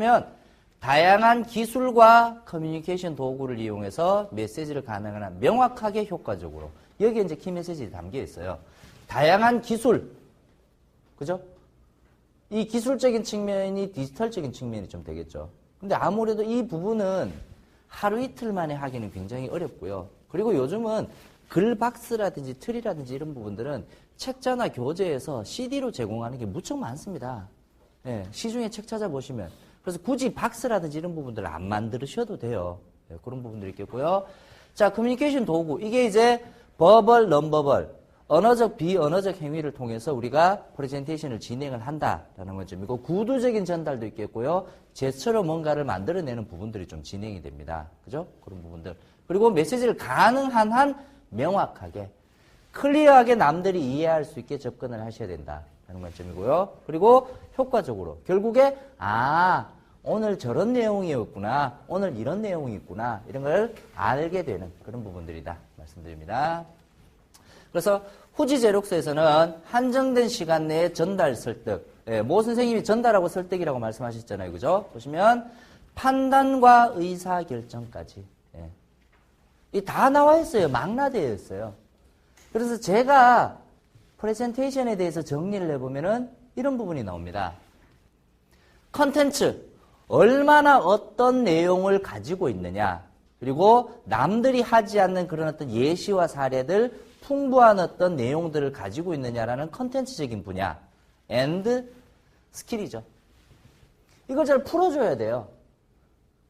그러면 다양한 기술과 커뮤니케이션 도구를 이용해서 메시지를 가능한 명확하게 효과적으로 여기에 이제 키 메시지 담겨 있어요. 다양한 기술, 그죠? 이 기술적인 측면이 디지털적인 측면이 좀 되겠죠. 근데 아무래도 이 부분은 하루 이틀 만에 하기는 굉장히 어렵고요. 그리고 요즘은 글박스라든지 틀이라든지 이런 부분들은 책자나 교재에서 CD로 제공하는 게 무척 많습니다. 예, 시중에 책 찾아보시면. 그래서 굳이 박스라든지 이런 부분들을 안 만들으셔도 돼요. 예, 그런 부분들이 있겠고요. 자, 커뮤니케이션 도구. 이게 이제 버벌, 넘버벌. 언어적, 비언어적 행위를 통해서 우리가 프레젠테이션을 진행을 한다라는 관점이고, 구두적인 전달도 있겠고요. 제스처로 뭔가를 만들어내는 부분들이 좀 진행이 됩니다. 그죠? 그런 부분들. 그리고 메시지를 가능한 한 명확하게, 클리어하게 남들이 이해할 수 있게 접근을 하셔야 된다 라는 관점이고요. 그리고 효과적으로. 결국에, 아, 오늘 저런 내용이었구나. 오늘 이런 내용이 있구나. 이런 걸 알게 되는 그런 부분들이다. 말씀드립니다. 그래서 후지 제록서에서는 한정된 시간 내에 전달 설득. 예, 모 선생님이 전달하고 설득이라고 말씀하셨잖아요. 그죠? 보시면 판단과 의사 결정까지. 예. 이 다 나와 있어요. 망라되어 있어요. 그래서 제가 프레젠테이션에 대해서 정리를 해보면은 이런 부분이 나옵니다. 컨텐츠. 얼마나 어떤 내용을 가지고 있느냐. 그리고 남들이 하지 않는 그런 어떤 예시와 사례들, 풍부한 어떤 내용들을 가지고 있느냐라는 컨텐츠적인 분야. and 스킬이죠. 이걸 잘 풀어줘야 돼요.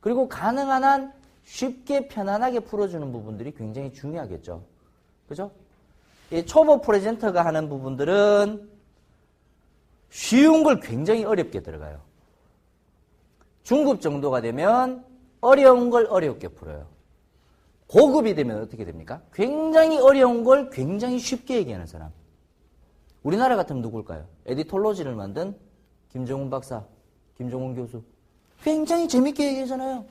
그리고 가능한 한 쉽게 편안하게 풀어주는 부분들이 굉장히 중요하겠죠. 그죠? 이 초보 프레젠터가 하는 부분들은 쉬운 걸 굉장히 어렵게 들어가요. 중급 정도가 되면 어려운 걸 어렵게 풀어요. 고급이 되면 어떻게 됩니까? 굉장히 어려운 걸 굉장히 쉽게 얘기하는 사람. 우리나라 같으면 누굴까요? 에디톨로지를 만든 김정훈 박사, 김정훈 교수. 굉장히 재밌게 얘기하잖아요.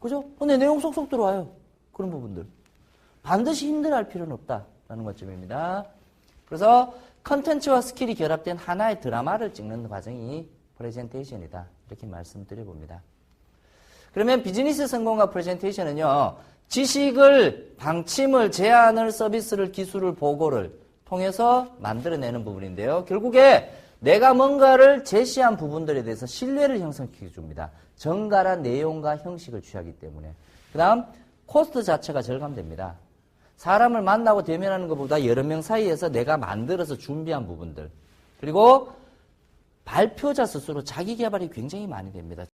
그죠? 근데 내용 속속 들어와요. 그런 부분들. 반드시 힘들어 할 필요는 없다 라는 관점입니다. 그래서 컨텐츠와 스킬이 결합된 하나의 드라마를 찍는 과정이 프레젠테이션이다. 이렇게 말씀드려 봅니다. 그러면 비즈니스 성공과 프레젠테이션은요, 지식을, 방침을, 제안을, 서비스를, 기술을, 보고를 통해서 만들어내는 부분인데요. 결국에 내가 뭔가를 제시한 부분들에 대해서 신뢰를 형성시켜 줍니다. 정갈한 내용과 형식을 취하기 때문에. 그 다음, 코스트 자체가 절감됩니다. 사람을 만나고 대면하는 것보다 여러 명 사이에서 내가 만들어서 준비한 부분들. 그리고 발표자 스스로 자기 개발이 굉장히 많이 됩니다.